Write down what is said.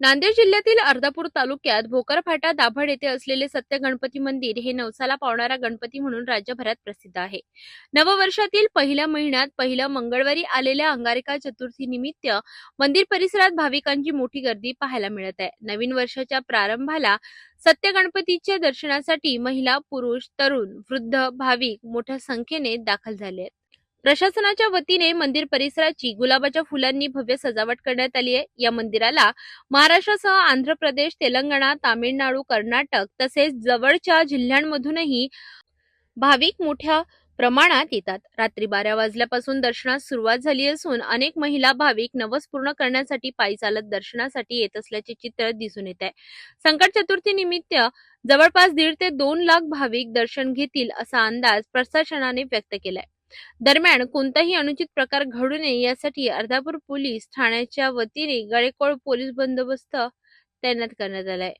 नांदेड जिल्ह्यातील अर्धापूर तालुक्यात भोकरफाटा दाभड येथे असलेले सत्य गणपती मंदिर हे नवसाला पावणारा गणपती म्हणून राज्यभरात प्रसिद्ध आहे. नववर्षातील पहिल्या महिन्यात पहिल्या मंगळवारी आलेल्या अंगारिका चतुर्थी निमित्त मंदिर परिसरात भाविकांची मोठी गर्दी पाहायला मिळत आहे. नवीन वर्षाच्या प्रारंभाला सत्य गणपतीच्या दर्शनासाठी महिला पुरुष तरुण वृद्ध भाविक मोठ्या संख्येने दाखल झाले आहेत. प्रशासनाच्या वतीने मंदिर परिसराची गुलाबाच्या फुलांनी भव्य सजावट करण्यात आली आहे. या मंदिराला महाराष्ट्रासह आंध्र प्रदेश तेलंगणा तामिळनाडू कर्नाटक तसेच जवळच्या जिल्ह्यांमधूनही भाविक मोठ्या प्रमाणात येतात. रात्री बारा वाजल्यापासून दर्शनास सुरुवात झाली असून अनेक महिला भाविक नवस पूर्ण करण्यासाठी पायी चालत दर्शनासाठी येत असल्याचे चित्र दिसून येत आहे. संकट चतुर्थी निमित्त जवळपास दीड ते दोन लाख भाविक दर्शन घेतील असा अंदाज प्रशासनाने व्यक्त केलाय. दरम्यान कोणताही अनुचित प्रकार घडू नये यासाठी अर्धापूर पोलीस ठाण्याच्या वतीने गडेकोळ पोलीस बंदोबस्त तैनात करण्यात आलाय.